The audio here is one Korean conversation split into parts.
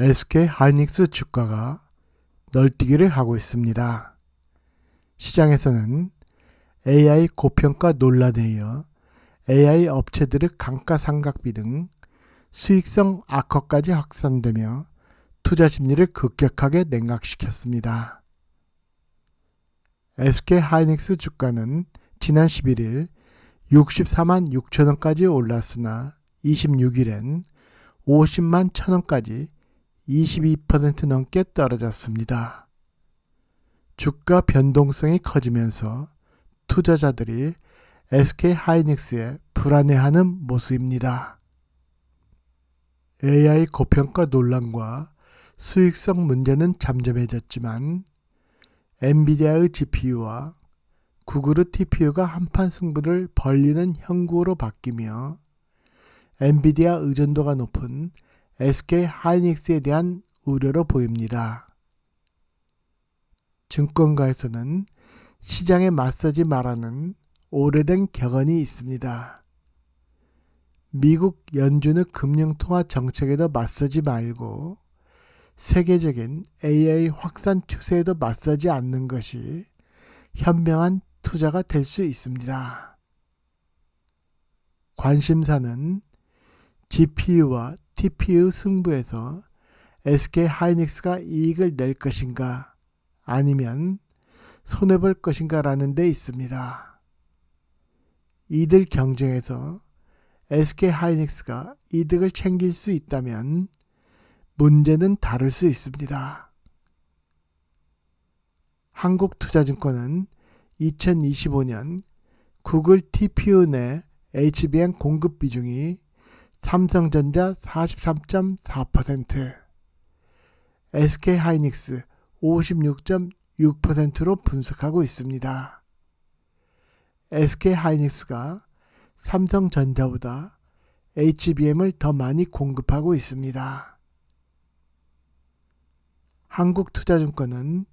SK 하이닉스 주가가 널뛰기를 하고 있습니다. 시장에서는 AI 고평가 논란에 이어 AI 업체들의 감가상각비 등 수익성 악화까지 확산되며 투자 심리를 급격하게 냉각시켰습니다. SK 하이닉스 주가는 지난 11일 64만 6천원까지 올랐으나 26일엔 50만 천원까지 22% 넘게 떨어졌습니다. 주가 변동성이 커지면서 투자자들이 SK 하이닉스에 불안해하는 모습입니다. AI 고평가 논란과 수익성 문제는 잠잠해졌지만 엔비디아의 GPU와 구글의 TPU가 한판 승부를 벌리는 형국으로 바뀌며 엔비디아 의존도가 높은 SK 하이닉스에 대한 우려로 보입니다. 증권가에서는 시장에 맞서지 말라는 오래된 격언이 있습니다. 미국 연준의 금융통화 정책에도 맞서지 말고 세계적인 AI 확산 추세에도 맞서지 않는 것이 현명한 투자가 될 수 있습니다. 관심사는 GPU와 TPU 승부에서 SK 하이닉스가 이익을 낼 것인가 아니면 손해볼 것인가 라는 데 있습니다. 이들 경쟁에서 SK 하이닉스가 이득을 챙길 수 있다면 문제는 다를 수 있습니다. 한국투자증권은 2025년 구글 TPU 내 HBM 공급 비중이 삼성전자 43.4%, SK 하이닉스 56.6%로 분석하고 있습니다. SK 하이닉스가 삼성전자보다 HBM을 더 많이 공급하고 있습니다. 한국투자증권은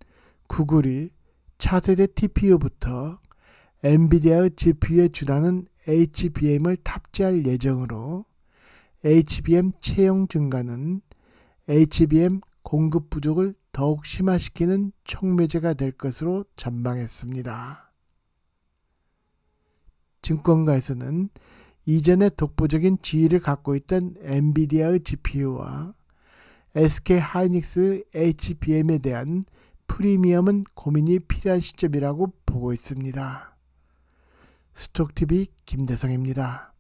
구글이 차세대 TPU부터 엔비디아의 GPU에 준하는 HBM을 탑재할 예정으로 HBM 채용 증가는 HBM 공급 부족을 더욱 심화시키는 촉매제가 될 것으로 전망했습니다. 증권가에서는 이전에 독보적인 지위를 갖고 있던 엔비디아의 GPU와 SK 하이닉스 HBM에 대한 프리미엄은 고민이 필요한 시점이라고 보고 있습니다. 스톡TV 김대성입니다.